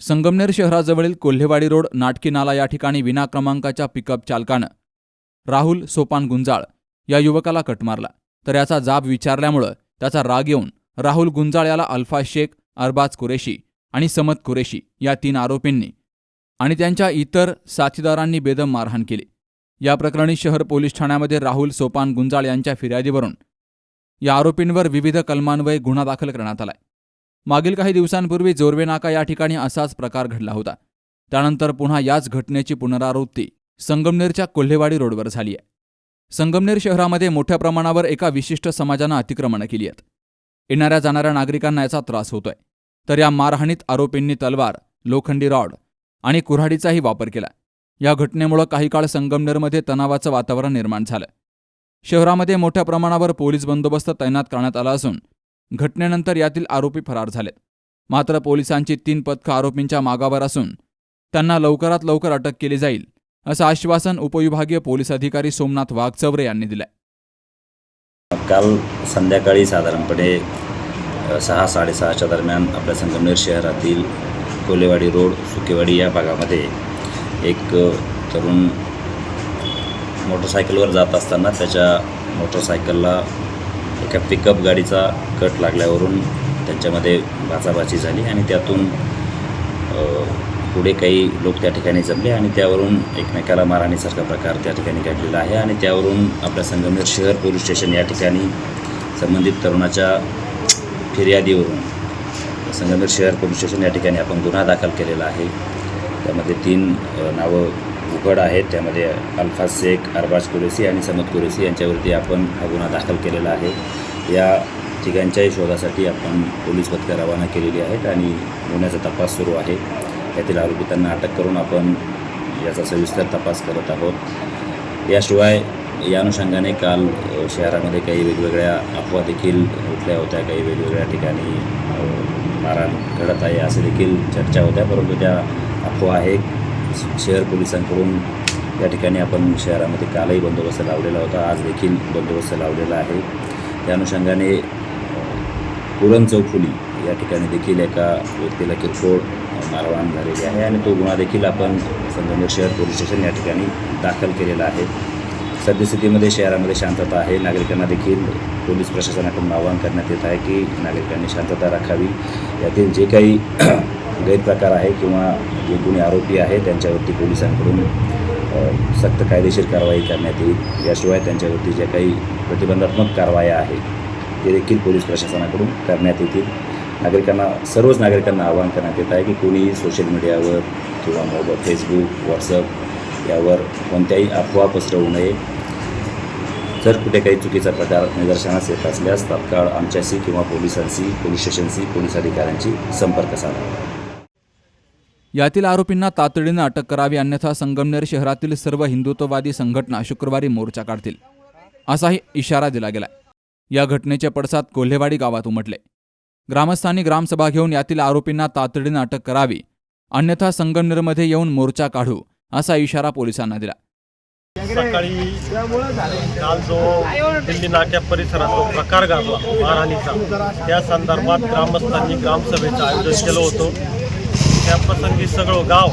संगमनेर शहराजवळील कोल्हेवाडी रोड नाटकी नाला या ठिकाणी विना क्रमांकाच्या पिकअप चालकानं राहुल सोपान गुंजाळ या युवकाला कट मारला. तर याचा जाब विचारल्यामुळं त्याचा राग येऊन राहुल गुंजाळ याला अल्फा शेख अरबाज कुरेशी आणि समत कुरेशी या तीन आरोपींनी आणि त्यांच्या इतर साथीदारांनी बेदम मारहाण केली. या प्रकरणी शहर पोलीस ठाण्यामध्ये राहुल सोपान गुंजाळ यांच्या फिर्यादीवरून या आरोपींवर विविध कलमान्वये गुन्हा दाखल करण्यात आलाय. मागील काही दिवसांपूर्वी जोरवे नाका या ठिकाणी असाच प्रकार घडला होता. त्यानंतर पुन्हा याच घटनेची पुनरावृत्ती संगमनेरच्या कोल्हेवाडी रोडवर झाली आहे. संगमनेर शहरामध्ये मोठ्या प्रमाणावर एका विशिष्ट समाजानं अतिक्रमणं केली आहेत. येणाऱ्या जाणाऱ्या नागरिकांना याचा त्रास होतोय. तर या मारहाणीत आरोपींनी तलवार लोखंडी रॉड आणि कुऱ्हाडीचाही वापर केला. या घटनेमुळं काही काळ संगमनेरमध्ये तणावाचं वातावरण निर्माण झालं. शहरामध्ये मोठ्या प्रमाणावर पोलीस बंदोबस्त तैनात करण्यात आला असून घटनेनंतर यातील आरोपी फरार झालेत. मात्र पोलिसांची तीन पथकं आरोपींच्या मागावर असून त्यांना लवकरात लवकर अटक केली जाईल असं आश्वासन उपविभागीय पोलीस अधिकारी सोमनाथ वाघचवरे यांनी दिलंय. काल संध्याकाळी साधारणपणे सहा साडेसहाच्या दरम्यान आपल्या संगमनेर शहरातील कोलेवाडी रोड सुकेवाडी या भागामध्ये एक तरुण मोटरसायकलवर जात असताना त्याच्या मोटरसायकलला एका पिकअप गाडीचा कट लागल्यावरून त्यांच्यामध्ये बाचाबाची झाली आणि त्यातून पुढे काही लोक त्या ठिकाणी जमले आणि त्यावरून एकमेकाला मारहाणीसारखा प्रकार त्या ठिकाणी घडलेला आहे आणि त्यावरून आपल्या संगमनेर शहर पोलीस स्टेशन या ठिकाणी संबंधित तरुणाच्या फिर्यादीवरून संगमनेर शहर पोलीस स्टेशन या ठिकाणी आपण गुन्हा दाखल केलेला आहे. त्यामध्ये तीन नावं उघड आहेत त्यामध्ये अल्फा शेख अरबाज कुरेसी आणि समद कुरेसी यांच्यावरती आपण हा गुन्हा दाखल केलेला आहे. या ठिकाणच्याही शोधासाठी आपण पोलीस पथकं रवाना केलेली आहेत आणि गुन्ह्याचा तपास सुरू आहे. यातील आरोपितांना अटक करून आपण याचा सविस्तर तपास करत आहोत. याशिवाय या अनुषंगाने काल शहरामध्ये काही वेगवेगळ्या अफवा देखील उठल्या होत्या. काही वेगवेगळ्या ठिकाणी मारहाण घडत आहे. असं देखील चर्चा होत्या परंतु त्या अफवा आहे शहर पोलिसांकडून या ठिकाणी आपण शहरामध्ये कालही बंदोबस्त लावलेला होता. आज देखील बंदोबस्त लावलेला आहे. त्या अनुषंगाने पुरण चौफुली या ठिकाणी देखील एका व्यक्तीला किरकोळ मारहाण झालेली आहे आणि तो गुन्हा देखील आपण संगमनेर शहर पोलीस स्टेशन या ठिकाणी दाखल केलेला आहे. सद्यस्थितीमध्ये शहरामध्ये शांतता आहे. नागरिकांना देखील पोलीस प्रशासनाकडून आवाहन करण्यात येत आहे की नागरिकांनी शांतता राखावी. यातील जे काही गैरप्रकार आहे किंवा जे कोणी आरोपी आहे त्यांच्यावरती पोलिसांकडून सक्त कायदेशीर कारवाई करण्यात येईल. याशिवाय त्यांच्यावरती ज्या काही प्रतिबंधात्मक कारवाया आहेत ते देखील पोलीस प्रशासनाकडून करण्यात येतील. नागरिकांना सर्वच नागरिकांना आवाहन करण्यात येत आहे की कोणीही सोशल मीडियावर किंवा मोबाईल फेसबुक व्हॉट्सअप यावर कोणत्याही अफवा पसरवू नये. जर कुठे काही चुकीचा प्रकार निदर्शनास येत असल्यास तात्काळ आमच्याशी किंवा पोलिसांशी पोलीस स्टेशनशी पोलीस अधिकाऱ्यांशी संपर्क साधा. यातील आरोपींना तातडीनं अटक करावी अन्यथा संगमनेर शहरातील सर्व हिंदुत्ववादी संघटना शुक्रवारी मोर्चा काढतील असाही इशारा दिला गेलाय. या घटनेचे पडसाद कोल्हेवाडी गावात उमटले. ग्रामस्थांनी ग्रामसभा घेऊन यातील आरोपींना तातडीनं अटक करावी अन्यथा संगमनेरमध्ये येऊन मोर्चा काढू असा इशारा पोलिसांना दिला. सकाळी काल जो दिल्ली नाक्या परिसरात जो प्रकार गाजला मारहाणीचा त्या संदर्भात ग्रामस्थांनी ग्रामसभेचं आयोजन केलं होतं. त्याप्रसंगी सगळं गाव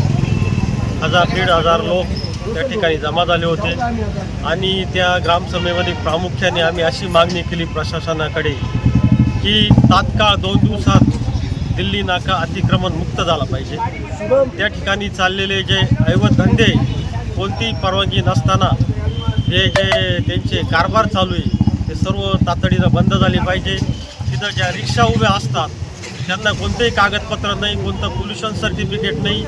हजार दीड हजार लोक त्या ठिकाणी जमा झाले होते. आणि त्या ग्रामसभेमध्ये प्रामुख्याने आम्ही अशी मागणी केली प्रशासनाकडे की तात्काळ दोन दिवसात दिल्ली नाका अतिक्रमण मुक्त झाला पाहिजे. त्या ठिकाणी चाललेले जे ऐवत धंदे कोणतीही परवानगी नसताना हे जे त्यांचे कारभार चालू आहे ते सर्व तातडीनं बंद झाले पाहिजे. तिथं ज्या रिक्षा उभ्या असतात त्यांना कोणतंही कागदपत्र नाही कोणतं पोल्युशन सर्टिफिकेट नाही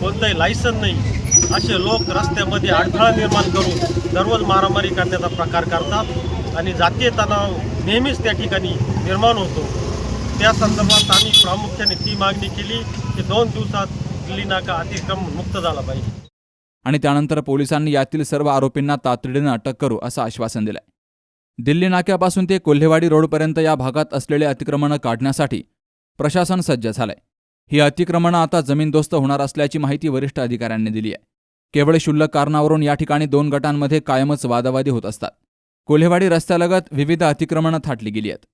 कोणतंही लायसन नाही. असे लोक रस्त्यामध्ये अडथळा निर्माण करून दररोज मारामारी करण्याचा प्रकार करतात आणि जातीय तणाव नेहमीच त्या ठिकाणी निर्माण होतो. त्या संदर्भात आम्ही प्रामुख्याने ती मागणी केली की दोन दिवसात दिल्ली नाका अतिक्रम मुक्त झाला पाहिजे. आणि त्यानंतर पोलिसांनी यातील सर्व आरोपींना तातडीनं अटक करू असं आश्वासन दिलंय. दिल्ली नाक्यापासून ते कोल्हेवाडी रोडपर्यंत या भागात असलेले अतिक्रमणं काढण्यासाठी प्रशासन सज्ज झालंय. ही अतिक्रमणं आता जमीनदोस्त होणार असल्याची माहिती वरिष्ठ अधिकाऱ्यांनी दिली आहे केवळ क्षुल्लक कारणावरून या ठिकाणी दोन गटांमध्ये कायमच वादावादी होत असतात. कोल्हेवाडी रस्त्यालगत विविध अतिक्रमणं थाटली गेली आहेत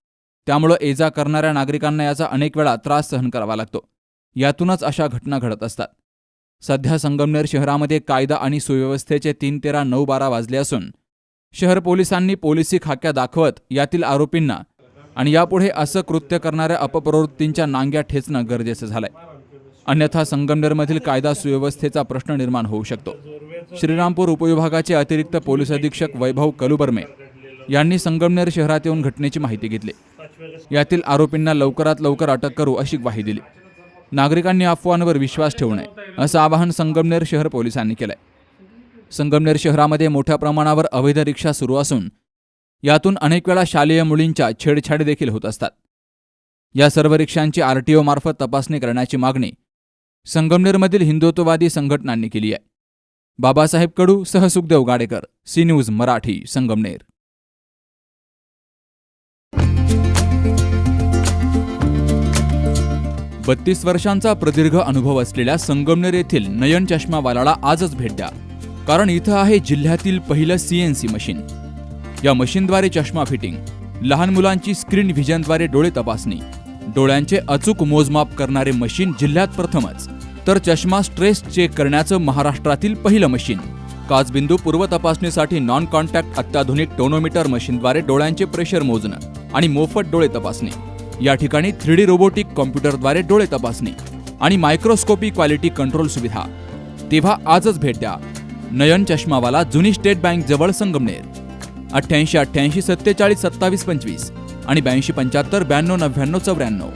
त्यामुळं एजा करणाऱ्या नागरिकांना याचा अनेक वेळा त्रास सहन करावा लागतो. यातूनच अशा घटना घडत असतात. सध्या संगमनेर शहरामध्ये कायदा आणि सुव्यवस्थेचे तीन तेरा नऊ बारा वाजले असून शहर पोलिसांनी पोलिसी खाक्या दाखवत यातील आरोपींना आणि यापुढे असं कृत्य करणाऱ्या अपप्रवृत्तींच्या नांग्या ठेचणं गरजेचं झालंय. अन्यथा संगमनेरमधील कायदा सुव्यवस्थेचा प्रश्न निर्माण होऊ शकतो. श्रीरामपूर उपविभागाचे अतिरिक्त पोलीस अधीक्षक वैभव कलुबर्मे यांनी संगमनेर शहरात येऊन घटनेची माहिती घेतली. यातील आरोपींना लवकरात लवकर अटक करू अशी ग्वाही दिली. नागरिकांनी अफवांवर विश्वास ठेवू नये असं आवाहन संगमनेर शहर पोलिसांनी केलंय. संगमनेर शहरामध्ये मोठ्या प्रमाणावर अवैध रिक्षा सुरू असून यातून अनेक वेळा शालेय मुलींच्या छेडछाडी देखील होत असतात. या सर्व रिक्षांची आरटीओ मार्फत तपासणी करण्याची मागणी संगमनेरमधील हिंदुत्ववादी संघटनांनी केली आहे. बाबासाहेब कडू सह सुखदेव गाडेकर सी न्यूज मराठी संगमनेर. बत्तीस वर्षांचा प्रदीर्घ अनुभव असलेल्या संगमनेर येथील नयन चष्मावालाला आजच भेट द्या. कारण इथं आहे जिल्ह्यातील पहिलं सीएनसी मशीन. या मशीनद्वारे चष्मा फिटिंग लहान मुलांची स्क्रीन व्हिजनद्वारे डोळे तपासणी डोळ्यांचे अचूक मोजमाप करणारे मशीन जिल्ह्यात प्रथमच. तर चष्मा स्ट्रेस चेक करण्याचं महाराष्ट्रातील पहिलं मशीन. काचबिंदू पूर्व तपासणीसाठी नॉन कॉन्टॅक्ट अत्याधुनिक टोनोमीटर मशीनद्वारे डोळ्यांचे प्रेशर मोजणं आणि मोफत डोळे तपासणी. या ठिकाणी थ्री डी रोबोटिक कॉम्प्युटरद्वारे डोळे तपासणी आणि मायक्रोस्कोपी क्वालिटी कंट्रोल सुविधा. तेव्हा आजच भेट द्या. नयन चष्मावाला जुनी स्टेट बँक जवळ संगमनेर. अठ्ठ्याऐंशी अठ्ठ्याऐंशी सत्तेचाळीस सत्तावीस पंचवीस आणि ब्याऐंशी पंच्याहत्तर ब्याण्णव नव्याण्णव चौऱ्याण्णव.